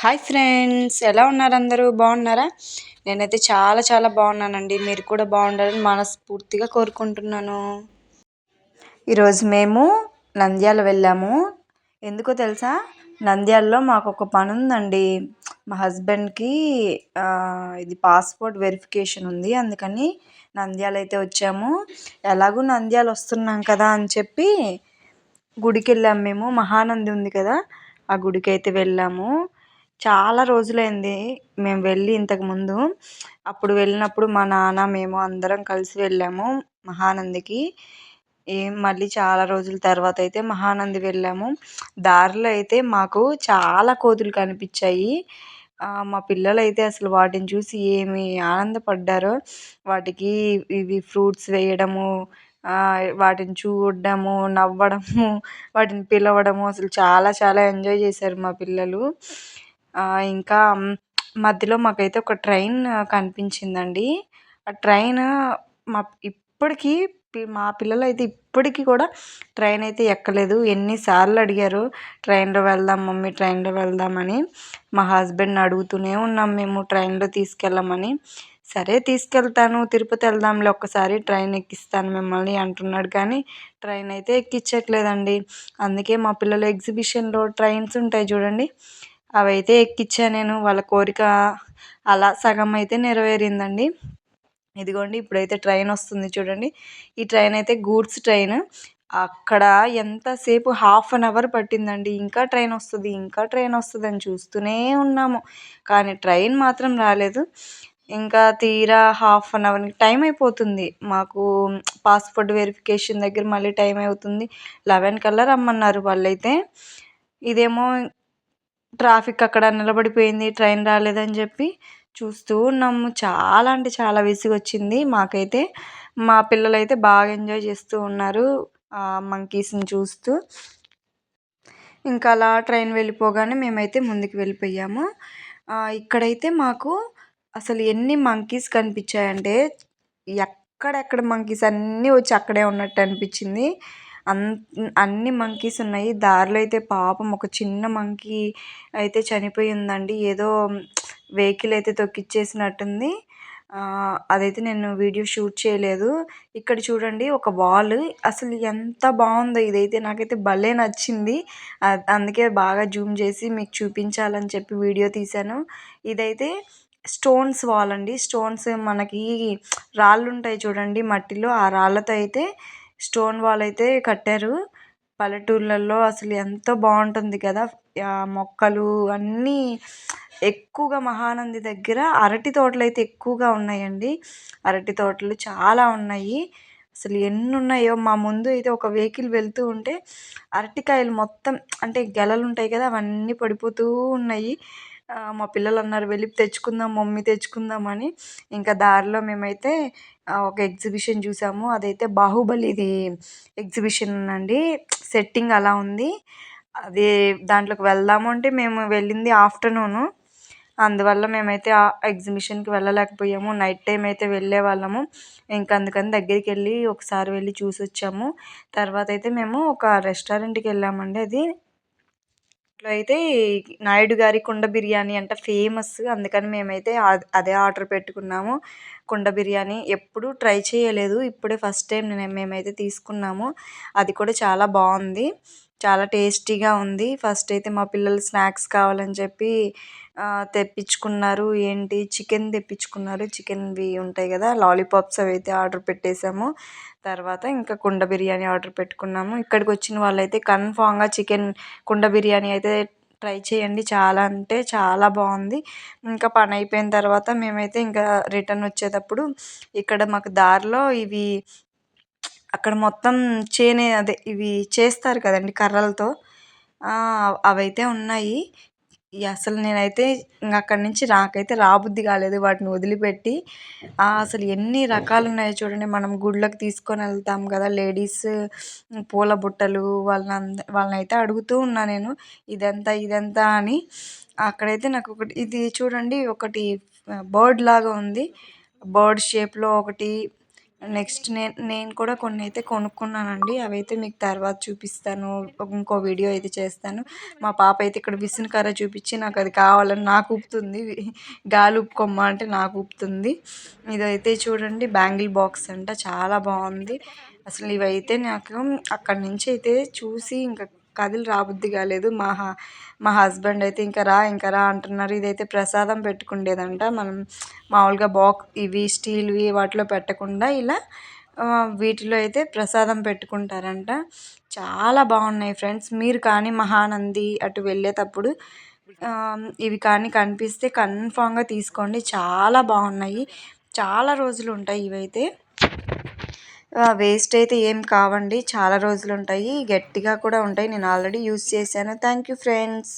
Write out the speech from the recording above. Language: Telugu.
హాయ్ ఫ్రెండ్స్ ఎలా ఉన్నారు అందరూ? బాగున్నారా? నేనైతే చాలా చాలా బాగున్నానండి. మీరు కూడా బాగుండాలని మనస్ఫూర్తిగా కోరుకుంటున్నాను. ఈరోజు మేము నంద్యాల వెళ్ళాము. ఎందుకో తెలుసా? నంద్యాలలో మాకు ఒక పని ఉందండి మా హస్బెండ్కి ఇది పాస్పోర్ట్ వెరిఫికేషన్ ఉంది. అందుకని నంద్యాల అయితే వచ్చాము. ఎలాగూ నంద్యాల వస్తున్నాం కదా అని చెప్పి గుడికి వెళ్ళాము మేము. మహానంది ఉంది కదా ఆ గుడికి అయితే వెళ్ళాము. చాలా రోజులైంది మేము వెళ్ళి ఇంతకుముందు అప్పుడు వెళ్ళినప్పుడు మా నాన్న మేము అందరం కలిసి వెళ్ళాము మహానందికి. ఏం మళ్ళీ చాలా రోజుల తర్వాత అయితే మహానంది వెళ్ళాము. దారిలో అయితే మాకు చాలా కోతులు కనిపించాయి. మా పిల్లలు అయితే అసలు వాటిని చూసి ఏమి ఆనందపడ్డారో వాటికి ఇవి ఫ్రూట్స్ వేయడము వాటిని చూడడము నవ్వడము వాటిని పిలవడము అసలు చాలా చాలా ఎంజాయ్ చేశారు మా పిల్లలు. ఇంకా మధ్యలో మాకైతే ఒక ట్రైన్ కనిపించిందండి. ఆ ట్రైన్ మా ఇప్పటికీ మా పిల్లలు అయితే ఇప్పటికీ కూడా ట్రైన్ అయితే ఎక్కలేదు. ఎన్నిసార్లు అడిగారు ట్రైన్లో వెళ్దాం మమ్మీ ట్రైన్లో వెళ్దామని మా హస్బెండ్ని అడుగుతూనే ఉన్నాం మేము ట్రైన్లో తీసుకెళ్ళమని. సరే తీసుకెళ్తాను. తిరుపతి వెళ్దాంలే ఒక్కసారి ట్రైన్ ఎక్కిస్తాను మిమ్మల్ని అంటున్నాడు. కానీ ట్రైన్ అయితే ఎక్కించట్లేదండి. అందుకే మా పిల్లలు ఎగ్జిబిషన్లో ట్రైన్స్ ఉంటాయి చూడండి. అవైతే ఎక్కించాను నేను. వాళ్ళ కోరిక అలా సగం అయితే నెరవేరిందండి. ఇదిగోండి ఇప్పుడైతే ట్రైన్ వస్తుంది చూడండి. ఈ ట్రైన్ అయితే గూడ్స్ ట్రైన్. అక్కడ ఎంతసేపు? హాఫ్ అన్ అవర్ పట్టిందండి. ఇంకా ట్రైన్ వస్తుంది ఇంకా ట్రైన్ వస్తుంది అని చూస్తూనే ఉన్నాము. కానీ ట్రైన్ మాత్రం రాలేదు. ఇంకా తీరా హాఫ్ అన్ అవర్ టైం అయిపోతుంది. మాకు పాస్పోర్ట్ వెరిఫికేషన్ దగ్గర మళ్ళీ టైం అవుతుంది. లెవెన్ కల్లా రమ్మన్నారు వాళ్ళైతే. ఇదేమో ట్రాఫిక్ అక్కడ నిలబడిపోయింది ట్రైన్ రాలేదని చెప్పి చూస్తూ ఉన్నాము. చాలా అంటే చాలా విసుగు వచ్చింది మాకైతే మా పిల్లలైతే బాగా ఎంజాయ్ చేస్తూ ఉన్నారు మంకీస్ని చూస్తూ. ఇంకా అలా ట్రైన్ వెళ్ళిపోగానే మేమైతే ముందుకు వెళ్ళిపోయాము. ఇక్కడైతే మాకు అసలు ఎన్ని మంకీస్ కనిపించాయంటే ఎక్కడెక్కడ మంకీస్ అన్నీ వచ్చి అక్కడే ఉన్నట్టు అనిపించింది. అన్ అన్ని మంకీస్ ఉన్నాయి. దారిలో అయితే పాపం ఒక చిన్న మంకీ అయితే చనిపోయి ఉందండి ఏదో వెహికల్ అయితే తొక్కిచ్చేసినట్టుంది. అదైతే నేను వీడియో షూట్ చేయలేదు. ఇక్కడ చూడండి ఒక వాల్ అసలు ఎంత బాగుందో ఇదైతే. నాకైతే భలే నచ్చింది. అందుకే బాగా జూమ్ చేసి మీకు చూపించాలని చెప్పి వీడియో తీశాను. ఇదైతే స్టోన్స్ వాల్ అండి. స్టోన్స్ మనకి రాళ్ళు ఉంటాయి చూడండి మట్టిలో. ఆ రాళ్ళతో అయితే స్టోన్ వాల్ అయితే కట్టారు. పల్లెటూర్లలో అసలు ఎంతో బాగుంటుంది కదా. మొక్కలు అన్నీ ఎక్కువగా మహానంది దగ్గర అరటి తోటలు అయితే ఎక్కువగా ఉన్నాయండి. అరటి తోటలు చాలా ఉన్నాయి. అసలు ఎన్ని ఉన్నాయో మా ముందు అయితే ఒక వెహికల్ వెళ్తూ ఉంటే అరటికాయలు మొత్తం అంటే గెలలు ఉంటాయి కదా అవన్నీ పడిపోతూ ఉన్నాయి. మా పిల్లలు అన్నారు వెళ్ళి తెచ్చుకుందాం మమ్మీ తెచ్చుకుందాం అని. ఇంకా దారిలో మేమైతే ఒక ఎగ్జిబిషన్ చూసాము. అదైతే బాహుబలిది ఎగ్జిబిషన్ అండి సెట్టింగ్ అలా ఉంది. అది దాంట్లోకి వెళ్దాము అంటే మేము వెళ్ళింది ఆఫ్టర్నూను. అందువల్ల మేమైతే ఆ ఎగ్జిబిషన్కి వెళ్ళలేకపోయాము. నైట్ టైం అయితే వెళ్ళే వాళ్ళము. ఇంకా అందుకని దగ్గరికి వెళ్ళి ఒకసారి వెళ్ళి చూసి వచ్చాము తర్వాత అయితే మేము ఒక రెస్టారెంట్కి వెళ్ళామండి అది. ఇంట్లో అయితే నాయుడు గారి కుండ బిర్యానీ అంట ఫేమస్ అందుకని మేమైతే అదే ఆర్డర్ పెట్టుకున్నాము. కుండ బిర్యానీ ఎప్పుడూ ట్రై చేయలేదు. ఇప్పుడే ఫస్ట్ టైం నేను మేమైతే తీసుకున్నాము. అది కూడా చాలా బాగుంది. చాలా టేస్టీగా ఉంది. ఫస్ట్ అయితే మా పిల్లలు స్నాక్స్ కావాలని చెప్పి తెప్పించుకున్నారు. ఏంటి? చికెన్ తెప్పించుకున్నారు. చికెన్వి ఉంటాయి కదా లాలీపాప్స్ అవి అయితే ఆర్డర్ పెట్టేసాము తర్వాత ఇంకా కుండ బిర్యానీ ఆర్డర్ పెట్టుకున్నాము. ఇక్కడికి వచ్చిన వాళ్ళైతే కన్ఫామ్గా చికెన్ కుండ బిర్యానీ అయితే ట్రై చేయండి. చాలా అంటే చాలా బాగుంది. ఇంకా పని అయిపోయిన తర్వాత మేమైతే ఇంకా రిటర్న్ వచ్చేటప్పుడు ఇక్కడ మాకు దారిలో ఇవి అక్కడ మొత్తం చేనే అదే ఇవి చేస్తారు కదండి కర్రలతో అవైతే ఉన్నాయి. అసలు నేనైతే ఇంక అక్కడి నుంచి నాకైతే రాబుద్ది కాలేదు వాటిని వదిలిపెట్టి. అసలు ఎన్ని రకాలు ఉన్నాయో చూడండి. మనం గుళ్ళకి తీసుకొని వెళ్తాం కదా లేడీస్ పూల బుట్టలు వాళ్ళని వాళ్ళని అయితే అడుగుతూ ఉన్నా నేను ఇదంతా ఇదంతా అని. అక్కడైతే నాకు ఒకటి ఇది చూడండి ఒకటి బర్డ్ లాగా ఉంది. బర్డ్ షేప్లో ఒకటి నెక్స్ట్ నేను నేను కూడా కొన్ని అయితే కొనుక్కున్నానండి. అవైతే మీకు తర్వాత చూపిస్తాను. ఇంకో వీడియో అయితే చేస్తాను. మా పాప అయితే ఇక్కడ విసిన కర్ర చూపించి నాకు అది కావాలని నాకు ఊపుతుంది. గాలి ఊపుకొమ్మ అంటే నాకు ఊపుతుంది. ఇదైతే చూడండి బ్యాంగిల్ బాక్స్ అంట. చాలా బాగుంది. అసలు ఇవైతే నాకు అక్కడి నుంచి అయితే చూసి ఇంకా కదిలి రాబుద్ది కాలేదు మా మా హస్బెండ్ అయితే ఇంకా రా ఇంకా రా అంటున్నారు. ఇదైతే ప్రసాదం పెట్టుకుండేదంట. మనం మామూలుగా బాక్స్ ఇవి స్టీల్వి వాటిలో పెట్టకుండా ఇలా వీటిలో అయితే ప్రసాదం పెట్టుకుంటారంట. చాలా బాగున్నాయి ఫ్రెండ్స్. మీరు కానీ మహానంది అటు వెళ్ళేటప్పుడు ఇవి కానీ కనిపిస్తే కన్ఫామ్గా తీసుకోండి. చాలా బాగున్నాయి. చాలా రోజులు ఉంటాయి ఇవైతే. వేస్ట్ అయితే ఏం కావండి. చాలా రోజులు ఉంటాయి గట్టిగా కూడా ఉంటాయి. నేను ఆల్రెడీ యూస్ చేశాను. Thank you friends